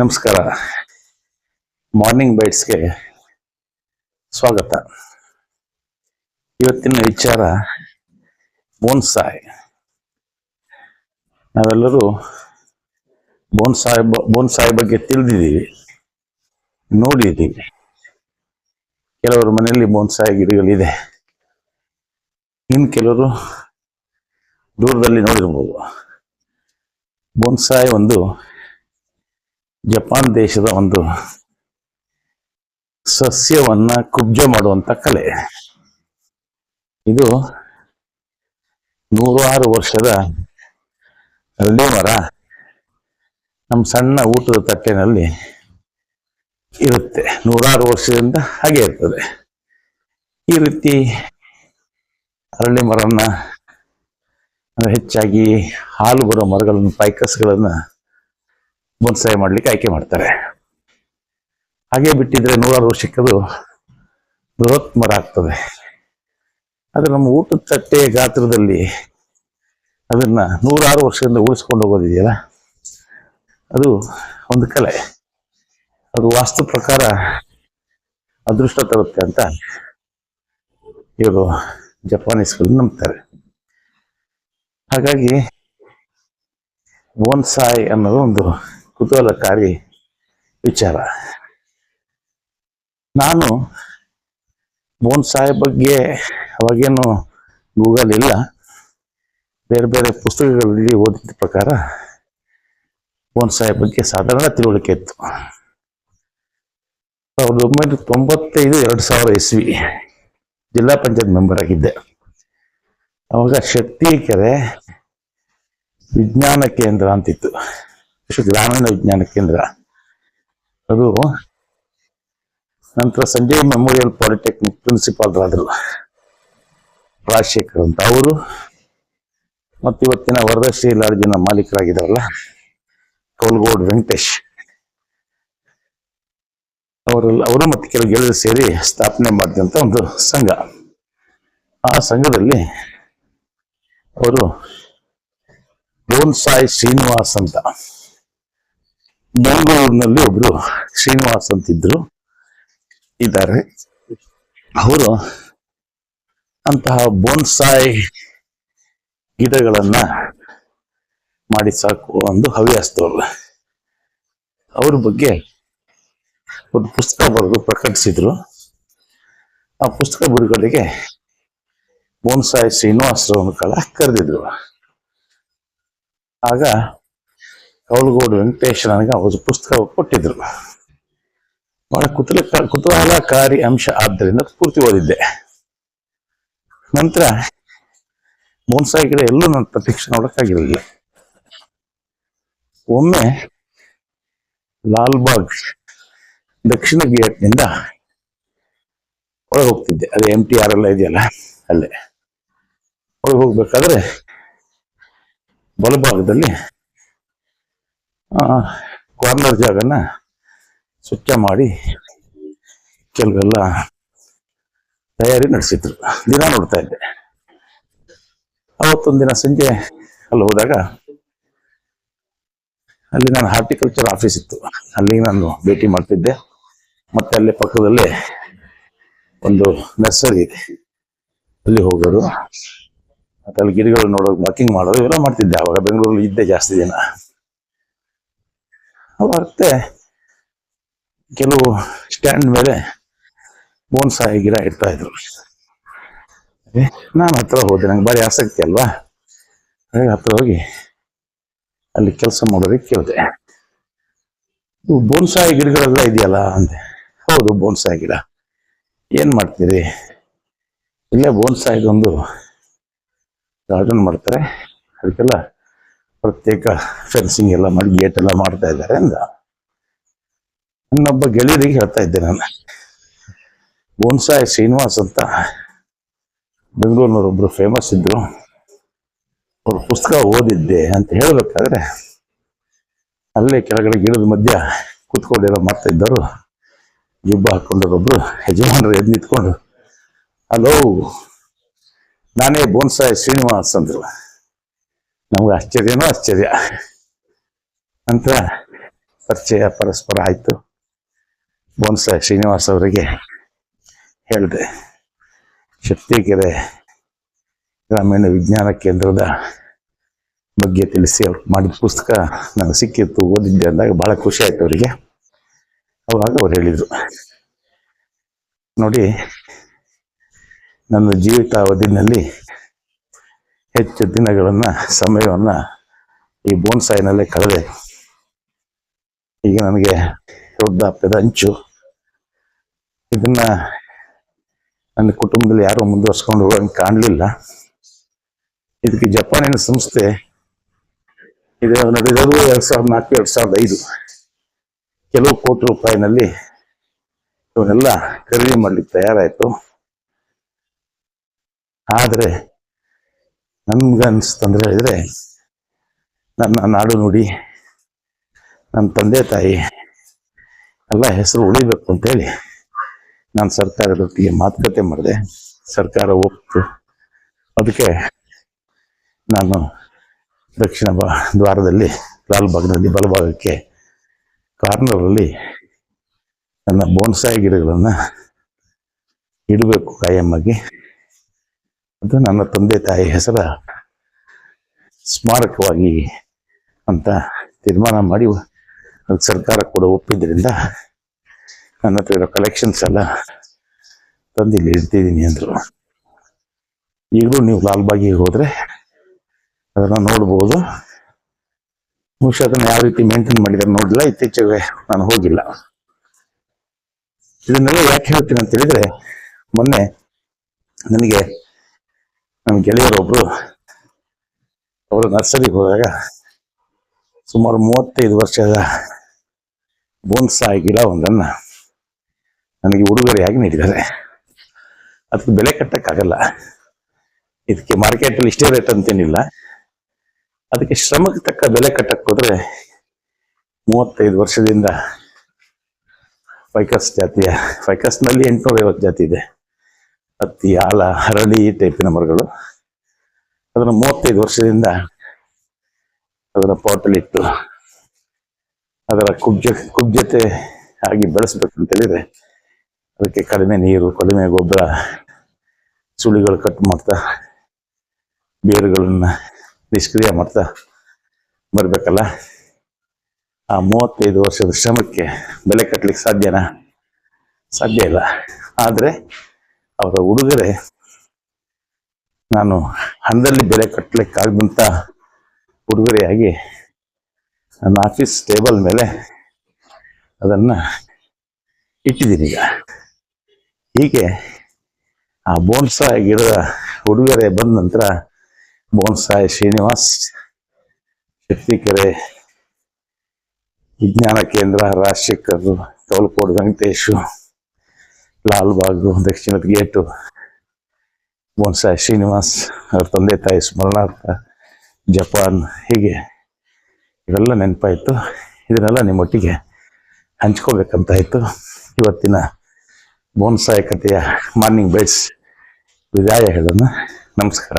ನಮಸ್ಕಾರ. ಮಾರ್ನಿಂಗ್ ಬೈಟ್ಸ್ಗೆ ಸ್ವಾಗತ. ಇವತ್ತಿನ ವಿಚಾರ ಬೋನ್ಸಾಯ್. ನಾವೆಲ್ಲರೂ ಬೋನ್ಸಾಯ್ ಬೋನ್ಸಾಯ್ ಬಗ್ಗೆ ತಿಳಿದಿದ್ದೀವಿ, ನೋಡಿದ್ದೀವಿ. ಕೆಲವರು ಮನೆಯಲ್ಲಿ ಬೋನ್ಸಾಯ್ ಗಿಡಗಳಿದೆ. ಇನ್ನು ಕೆಲವರು ದೂರದಲ್ಲಿ ನೋಡಿರ್ಬೋದು. ಬೋನ್ಸಾಯ್ ಒಂದು ಜಪಾನ್ ದೇಶದ ಒಂದು ಸಸ್ಯವನ್ನ ಕುಬ್ಜ ಮಾಡುವಂತ ಕಲೆ. ಇದು ನೂರಾರು ವರ್ಷದ ಅರಳಿ ಮರ ನಮ್ಮ ಸಣ್ಣ ಊಟದ ತಟ್ಟೆನಲ್ಲಿ ಇರುತ್ತೆ. ನೂರಾರು ವರ್ಷದಿಂದ ಹಾಗೆ ಇರ್ತದೆ. ಈ ರೀತಿ ಅರಳಿ ಮರನ ಹೆಚ್ಚಾಗಿ ಹಾಲು ಬರೋ ಮರಗಳನ್ನು ಪೈಕಸ್ಗಳನ್ನ ಬೊನ್ಸಾಯಿ ಮಾಡ್ಲಿಕ್ಕೆ ಆಯ್ಕೆ ಮಾಡ್ತಾರೆ. ಹಾಗೆ ಬಿಟ್ಟಿದ್ರೆ ನೂರಾರು ವರ್ಷಕ್ಕದು ಬೃಹತ್ ಮರ ಆಗ್ತದೆ. ಆದ್ರೆ ನಮ್ಮ ಊಟದ ತಟ್ಟೆ ಗಾತ್ರದಲ್ಲಿ ಅದನ್ನ ನೂರಾರು ವರ್ಷದಿಂದ ಉಳಿಸ್ಕೊಂಡು ಹೋಗೋದಿದೆಯಲ್ಲ? ಅದು ಒಂದು ಕಲೆ. ಅದು ವಾಸ್ತು ಪ್ರಕಾರ ಅದೃಷ್ಟ ತರುತ್ತೆ ಅಂತ ಇವರು ಜಪಾನೀಸ್ಗಳು ನಂಬ್ತಾರೆ. ಹಾಗಾಗಿ ಬೋನ್ಸಾಯ್ ಅನ್ನೋದು ಒಂದು ಕುತೂಹಲಕಾರಿ ವಿಚಾರ. ನಾನು ಬೋನ್ಸಾಯ್ ಬಗ್ಗೆ ಅವಾಗೇನು ಗೂಗಲ್ ಇಲ್ಲ. ಬೇರೆ ಬೇರೆ ಪುಸ್ತಕಗಳಲ್ಲಿ ಓದಿದ ಪ್ರಕಾರ ಬೋನ್ಸಾಯ್ ಬಗ್ಗೆ ಸಾಧಾರಣ ತಿಳುವಳಿಕೆ ಇತ್ತು. ಸಾವಿರದ ಒಂಬೈನೂರ ತೊಂಬತ್ತೈದು, ಎರಡು ಸಾವಿರ ಇಸ್ವಿ ಜಿಲ್ಲಾ ಪಂಚಾಯತ್ ಮೆಂಬರ್ ಆಗಿದ್ದೆ. ಅವಾಗ ಶಕ್ತಿ ಕೆರೆ ವಿಜ್ಞಾನ ಕೇಂದ್ರ ಅಂತಿತ್ತು. ವಿಶ್ವ ಗ್ರಾಮೀಣ ವಿಜ್ಞಾನ ಕೇಂದ್ರ. ಅದು ನಂತರ ಸಂಜಯ್ ಮೆಮೋರಿಯಲ್ ಪಾಲಿಟೆಕ್ನಿಕ್ ಪ್ರಿನ್ಸಿಪಾಲ್ರಾದರು ರಾಜಶೇಖರ್ ಅಂತ ಅವರು. ಮತ್ತು ಇವತ್ತಿನ ವರದಶ್ರೀ ಲಾಡ್ಜಿನ ಮಾಲೀಕರಾಗಿದ್ದಾರಲ್ಲ, ಕೋಲ್ಗೋಡ್ ವೆಂಕಟೇಶ್. ಅವರೆಲ್ಲ, ಅವರು ಮತ್ತು ಕೆಲವು ಗೆಳೆಯರು ಸೇರಿ ಸ್ಥಾಪನೆ ಮಾಡಿದಂಥ ಒಂದು ಸಂಘ. ಆ ಸಂಘದಲ್ಲಿ ಅವರು ಬೋನ್ಸಾಯ್ ಶ್ರೀನಿವಾಸ್ ಅಂತ. ಬೆಂಗಳೂರಿನಲ್ಲಿ ಒಬ್ರು ಶ್ರೀನಿವಾಸ್ ಅಂತಿದ್ರು ಇದ್ದಾರೆ. ಅವರು ಅಂತಹ ಬೋನ್ಸಾಯ್ ಗಿಡಗಳನ್ನ ಮಾಡಿ ಸಾಕು ಒಂದು ಹವ್ಯಾಸದವರು. ಅವ್ರ ಬಗ್ಗೆ ಒಂದು ಪುಸ್ತಕ ಬರೆದು ಪ್ರಕಟಿಸಿದ್ರು. ಆ ಪುಸ್ತಕ ಬಿಡುಗಡೆಗೆ ಬೋನ್ಸಾಯ್ ಶ್ರೀನಿವಾಸರವನ್ನ ಕಳ ಕರೆದಿದ್ರು. ಆಗ ಕೌಲಗೋಡು ವೆಂಕಟೇಶ್ ನನಗೆ ಒಂದು ಪುಸ್ತಕ ಕೊಟ್ಟಿದ್ರು. ಬಹಳ ಕುತೂಹಲ, ಕುತೂಹಲಕಾರಿ ಅಂಶ ಆದ್ದರಿಂದ ಪೂರ್ತಿ ಓದಿದ್ದೆ. ನಂತರ ಬೋನ್ಸಾಯಿ ಗಿಡ ಎಲ್ಲೂ ನನ್ನ ಪ್ರತ್ಯಕ್ಷ ನೋಡಕ್ಕಾಗಿರಲಿಲ್ಲ. ಒಮ್ಮೆ ಲಾಲ್ಬಾಗ್ ದಕ್ಷಿಣ ಗೇಟ್ನಿಂದ ಒಳಗೆ ಹೋಗ್ತಿದ್ದೆ ಅದೇ ಎಂ ಟಿ ಆರ್ ಎಲ್ಲ ಇದೆಯಲ್ಲ, ಅಲ್ಲೇ. ಒಳಗೆ ಹೋಗ್ಬೇಕಾದ್ರೆ ಬಲಭಾಗದಲ್ಲಿ ಕಾರ್ನರ್ ಜಾಗನ ಸ್ವಚ್ಛ ಮಾಡಿ ಕೆಲವೆಲ್ಲ ತಯಾರಿ ನಡೆಸಿದ್ರು. ದಿನ ನೋಡ್ತಾ ಇದ್ದೆ. ಅವತ್ತೊಂದು ದಿನ ಸಂಜೆ ಅಲ್ಲಿ ಹೋದಾಗ ಅಲ್ಲಿ ನಾನು ಹಾರ್ಟಿಕಲ್ಚರ್ ಆಫೀಸ್ ಇತ್ತು. ಅಲ್ಲಿ ನಾನು ಭೇಟಿ ಮಾಡ್ತಿದ್ದೆ. ಮತ್ತೆ ಅಲ್ಲೇ ಪಕ್ಕದಲ್ಲಿ ಒಂದು ನರ್ಸರಿ ಇದೆ. ಅಲ್ಲಿ ಹೋಗೋದು. ಮತ್ತೆ ಅಲ್ಲಿ ಗಿಡಗಳು ನೋಡೋದು ವಾಕಿಂಗ್ ಮಾಡೋದು, ಇವೆಲ್ಲ ಮಾಡ್ತಿದ್ದೆ. ಅವಾಗ ಬೆಂಗಳೂರಲ್ಲಿ ಇದ್ದೆ ಜಾಸ್ತಿ ದಿನ ಮತ್ತೆ ಕೆಲವು ಸ್ಟ್ಯಾಂಡ್ ಮೇಲೆ ಬೋನ್ಸಾಯಿ ಗಿಡ ಇಡ್ತಾ ಇದ್ರು ನಾನು ಹತ್ರ ಹೋದೆ, ನಂಗೆ ಭಾರಿ ಆಸಕ್ತಿ ಅಲ್ವಾ? ಹತ್ರ ಹೋಗಿ ಅಲ್ಲಿ ಕೆಲಸ ಮಾಡೋದಕ್ಕೆ ಕೇಳಿದೆ. ಬೋನ್ಸಾಯಿ ಗಿಡಗಳೆಲ್ಲ ಇದೆಯಲ್ಲ? ಅಂದೆ. ಹೌದು, ಬೋನ್ಸಾಯಿ ಗಿಡ. ಏನು ಮಾಡ್ತೀರಿ? ಇಲ್ಲೇ ಬೋನ್ಸಾಯಿದೊಂದು ಗಾರ್ಡನ್ ಮಾಡ್ತಾರೆ. ಅದಕ್ಕೆಲ್ಲ ಪ್ರತ್ಯೇಕ ಫೆನ್ಸಿಂಗ್ ಎಲ್ಲ ಮಾಡಿ ಗೇಟ್ ಎಲ್ಲ ಮಾಡ್ತಾ ಇದ್ದಾರೆ ಅಂದ. ನನ್ನೊಬ್ಬ ಗೆಳೆಯರಿಗೆ ಹೇಳ್ತಾ ಇದ್ದೆ ನಾನು. ಬೋನ್ಸಾಯ್ ಶ್ರೀನಿವಾಸ್ ಅಂತ ಬೆಂಗಳೂರಿನವರೊಬ್ರು ಫೇಮಸ್ ಇದ್ದರು ಅವ್ರ ಪುಸ್ತಕ ಓದಿದ್ದೆ ಅಂತ ಹೇಳಬೇಕಾದ್ರೆ ಅಲ್ಲೇ ಕೆಳಗಡೆ ಗಿಡದ ಮಧ್ಯ ಕೂತ್ಕೊಂಡಿರೋ ಮಾಡ್ತಾ ಇದ್ದರು ಜಿಬ್ಬ ಹಾಕೊಂಡವ್ರೊಬ್ರು, ಯಜಮಾನರು ಎದ್ದು ನಿಂತ್ಕೊಂಡು ಹಲೋ ನಾನೇ ಬೋನ್ಸಾಯ್ ಶ್ರೀನಿವಾಸ್ ಅಂದ್ರು. ನಮ್ಗೆ ಆಶ್ಚರ್ಯನೂ ಆಶ್ಚರ್ಯ. ಅಂತ ಪರಿಚಯ ಪರಸ್ಪರ ಆಯಿತು. ಬೋನ್ಸ ಶ್ರೀನಿವಾಸ್ ಅವರಿಗೆ ಹೇಳಿದೆ ಶಕ್ತಿಕೆರೆ ಗ್ರಾಮೀಣ ವಿಜ್ಞಾನ ಕೇಂದ್ರದ ಬಗ್ಗೆ ತಿಳಿಸಿ ಅವ್ರು ಮಾಡಿದ ಪುಸ್ತಕ ನನಗೆ ಸಿಕ್ಕಿತ್ತು, ಓದಿದ್ದೆ ಅಂದಾಗ ಭಾಳ ಖುಷಿ ಆಯ್ತು ಅವರಿಗೆ. ಅವಾಗ ಅವ್ರು ಹೇಳಿದರು, ನೋಡಿ, ನನ್ನ ಜೀವಿತಾವಧಿನಲ್ಲಿ ಹೆಚ್ಚು ದಿನಗಳನ್ನು, ಸಮಯವನ್ನು ಈ ಬೋನ್ಸಾಯಿನಲ್ಲೇ ಕಳೆದೆ. ಈಗ ನನಗೆ ವೃದ್ಧಾಪ್ಯದ ಅಂಚು. ಇದನ್ನ ನನ್ನ ಕುಟುಂಬದಲ್ಲಿ ಯಾರೂ ಮುಂದುವರ್ಸ್ಕೊಂಡು ಹೋಗಂಗೆ ಕಾಣಲಿಲ್ಲ. ಇದಕ್ಕೆ ಜಪಾನಿನ ಸಂಸ್ಥೆ ಇದು. ನಡೆದಿರೋದು ಎರಡು ಸಾವಿರದ ನಾಲ್ಕು, ಎರಡು ಸಾವಿರದ ಐದು. ಕೆಲವು ಕೋಟಿ ರೂಪಾಯಿನಲ್ಲಿ ಇವನ್ನೆಲ್ಲ ಖರೀದಿ ಮಾಡಲಿಕ್ಕೆ ತಯಾರಾಯಿತು. ಆದರೆ ನನ್ಗೆ ಅನಿಸ್ತಂದ್ರೆ ಹೇಳಿದ್ರೆ ನನ್ನ ನಾಡು ನುಡಿ ನನ್ನ ತಂದೆ ತಾಯಿ, ಎಲ್ಲ ಹೆಸರು ಉಳಿಬೇಕು ಅಂತೇಳಿ ನಾನು ಸರ್ಕಾರದೊಟ್ಟಿಗೆ ಮಾತುಕತೆ ಮಾಡಿದೆ. ಸರ್ಕಾರ ಒಪ್ಪಿತು ಅದಕ್ಕೆ ನಾನು ದಕ್ಷಿಣ ಬಾ, ದ್ವಾರದಲ್ಲಿ ಲಾಲ್ಬಾಗ್ನಲ್ಲಿ ಬಲಭಾಗಕ್ಕೆ ಕಾರ್ನರಲ್ಲಿ ನನ್ನ ಬೋನ್ಸಾಯಿ ಗಿಡಗಳನ್ನು ಇಡಬೇಕು ಕಾಯಮ್ಮಾಗಿ ಅದು ನನ್ನ ತಂದೆ ತಾಯಿ ಹೆಸರ ಸ್ಮಾರಕವಾಗಿ ಅಂತ ತೀರ್ಮಾನ ಮಾಡಿ ಅದು ಸರ್ಕಾರ ಕೂಡ ಒಪ್ಪಿದ್ರಿಂದ ನನ್ನ ಹತ್ರ ಇರೋ ಕಲೆಕ್ಷನ್ಸ್ ಎಲ್ಲ ತಂದು ಇಲ್ಲಿ ಇಡ್ತಿದ್ದೀನಿ ಅಂದರು. ಈಗಲೂ ನೀವು ಲಾಲ್ಬಾಗಿಗೆ ಹೋದರೆ ಅದನ್ನು ನೋಡ್ಬೋದು. ಬಹುಶಃ ಅದನ್ನು ಯಾವ ರೀತಿ ಮೇಂಟೈನ್ ಮಾಡಿದ್ದಾರೆ ನೋಡಿಲ್ಲ ಇತ್ತೀಚೆಗೆ ನಾನು ಹೋಗಿಲ್ಲ. ಇದನ್ನೆಲ್ಲ ಯಾಕೆ ಹೇಳ್ತೀನಿ ಅಂತ ಹೇಳಿದ್ರೆ, ಮೊನ್ನೆ ನನಗೆ ನಮ್ಮ ಗೆಳೆಯರೊಬ್ರು ಅವರು ನರ್ಸರಿಗೆ ಹೋದಾಗ ಸುಮಾರು ಮೂವತ್ತೈದು ವರ್ಷದ ಬೋನ್ಸಾಯಿ ಗಿಡ ಒಂದನ್ನು ನನಗೆ ಉಡುಗೊರೆಯಾಗಿ ನೀಡಿದ್ದಾರೆ. ಅದಕ್ಕೆ ಬೆಲೆ ಕಟ್ಟೋಕ್ಕಾಗಲ್ಲ. ಇದಕ್ಕೆ ಮಾರ್ಕೆಟಲ್ಲಿ ಇಷ್ಟೇ ರೇಟ್ ಅಂತೇನಿಲ್ಲ. ಅದಕ್ಕೆ ಶ್ರಮಕ್ಕೆ ತಕ್ಕ ಬೆಲೆ ಕಟ್ಟಕ್ಕೆ ಹೋದರೆ ಮೂವತ್ತೈದು ವರ್ಷದಿಂದ ಫೈಕಸ್ ಜಾತಿಯ ಫೈಕಸ್ನಲ್ಲಿ ಎಂಟುನೂರೈವತ್ತು ಜಾತಿ ಇದೆ. ಹತ್ತಿ ಆಲ ಹರಳಿ ಟೈಪಿನ ಮರಗಳು. ಅದನ್ನು ಮೂವತ್ತೈದು ವರ್ಷದಿಂದ ಅದರ ಪಾಟಲ್ಲಿಟ್ಟು ಅದರ ಕುಬ್ಜ, ಕುಬ್ಜತೆ ಆಗಿ ಬೆಳೆಸ್ಬೇಕು ಅಂತ ಹೇಳಿದ್ರೆ ಅದಕ್ಕೆ ಕಡಿಮೆ ನೀರು, ಕಡಿಮೆ ಗೊಬ್ಬರ, ಸುಳಿಗಳು ಕಟ್ ಮಾಡ್ತಾ ಬೇರುಗಳನ್ನು ನಿಷ್ಕ್ರಿಯ ಮಾಡ್ತಾ ಬರಬೇಕಲ್ಲ. ಆ ಮೂವತ್ತೈದು ವರ್ಷದ ಶ್ರಮಕ್ಕೆ ಬೆಲೆ ಕಟ್ಟಲಿಕ್ಕೆ ಸಾಧ್ಯನಾ? ಸಾಧ್ಯ ಇಲ್ಲ. ಆದರೆ ಅವರ ಉಡುಗೊರೆ ನಾನು ಹಣದಲ್ಲಿ ಬೆಲೆ ಕಟ್ಟಲಿಕ್ಕಾಗದಂಥ ಉಡುಗೊರೆಯಾಗಿ ನನ್ನ ಆಫೀಸ್ ಟೇಬಲ್ ಮೇಲೆ ಅದನ್ನು ಇಟ್ಟಿದ್ದೀನಿ ಈಗ. ಹೀಗೆ ಆ ಬೋನ್ಸಾಯ್ ಗಿಡದ ಉಡುಗೊರೆ ಬಂದ ನಂತರ ಬೋನ್ಸಾಯ್ ಶ್ರೀನಿವಾಸ್, ಶಕ್ತಿಕೆರೆ, ವಿಜ್ಞಾನ ಕೇಂದ್ರ, ರಾಜಶೇಖರ್ ತೋಲ್ಕೋಡ್ ವೆಂಕಟೇಶು ಲಾಲ್ಬಾಗು ದಕ್ಷಿಣದ ಗೇಟು ಬೋನ್ಸಾಯ್ ಶ್ರೀನಿವಾಸ್ ಅವ್ರ ತಂದೆ ತಾಯಿ ಸ್ಮರಣಾರ್ಥ, ಜಪಾನ್, ಹೀಗೆ ಇವೆಲ್ಲ ನೆನಪಾಯಿತು. ಇದನ್ನೆಲ್ಲ ನಿಮ್ಮೊಟ್ಟಿಗೆ ಹಂಚ್ಕೋಬೇಕಂತಾಯಿತು ಇವತ್ತಿನ ಬೋನ್ಸಾಯ್ ಕಥೆಯ ಮಾರ್ನಿಂಗ್ ಬೆಡ್ಸ್ ವಿದಾಯ ಹೇಳೋಣ. ನಮಸ್ಕಾರ.